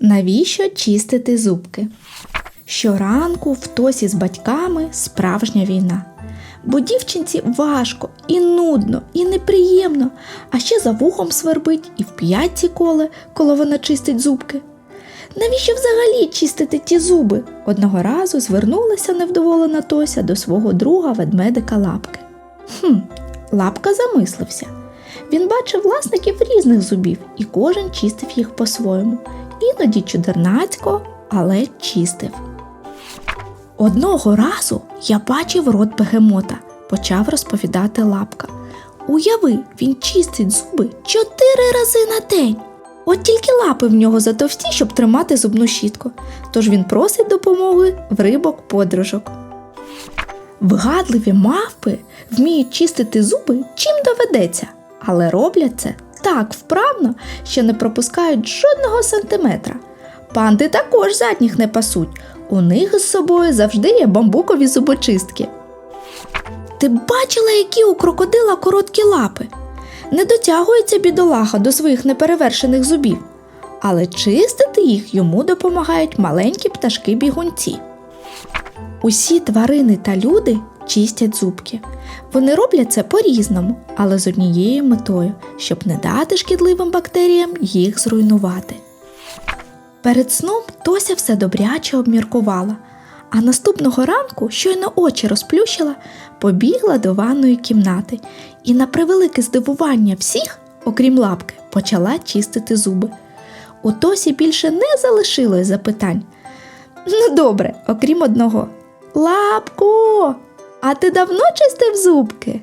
Навіщо чистити зубки? Щоранку в тосі з батьками справжня війна. Бо дівчинці важко і нудно, і неприємно, а ще за вухом свербить і в п'ятці коле, коли вона чистить зубки. Навіщо взагалі чистити ті зуби? Одного разу звернулася невдоволена Тося до свого друга ведмедика лапки. Хм, лапка замислився. Він бачив власників різних зубів, і кожен чистив їх по-своєму. Іноді чудернацько, але чистив. Одного разу я бачив рот бегемота, почав розповідати лапка. Уяви, він чистить зуби чотири рази на день. От тільки лапи в нього затовсті, щоб тримати зубну щітку, тож він просить допомоги в рибок подружок. Вигадливі мавпи вміють чистити зуби чим доведеться, але роблять це так вправно, що не пропускають жодного сантиметра. Панди також задніх не пасуть. У них з собою завжди є бамбукові зубочистки. Ти бачила, які у крокодила короткі лапи? Не дотягується бідолаха до своїх неперевершених зубів, але чистити їх йому допомагають маленькі пташки-бігунці. Усі тварини та люди чистять зубки. Вони роблять це по-різному, але з однією метою, щоб не дати шкідливим бактеріям їх зруйнувати. Перед сном Тося все добряче обміркувала, а наступного ранку, щойно очі розплющила, побігла до ванної кімнати і, на превелике здивування всіх, окрім лапки, почала чистити зуби. У Тосі більше не залишилось запитань. Ну, добре, окрім одного. Лапко, а ти давно чистив зубки?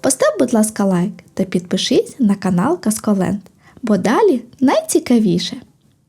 Постав, будь ласка, лайк та підпишись на канал Касколенд, бо далі найцікавіше.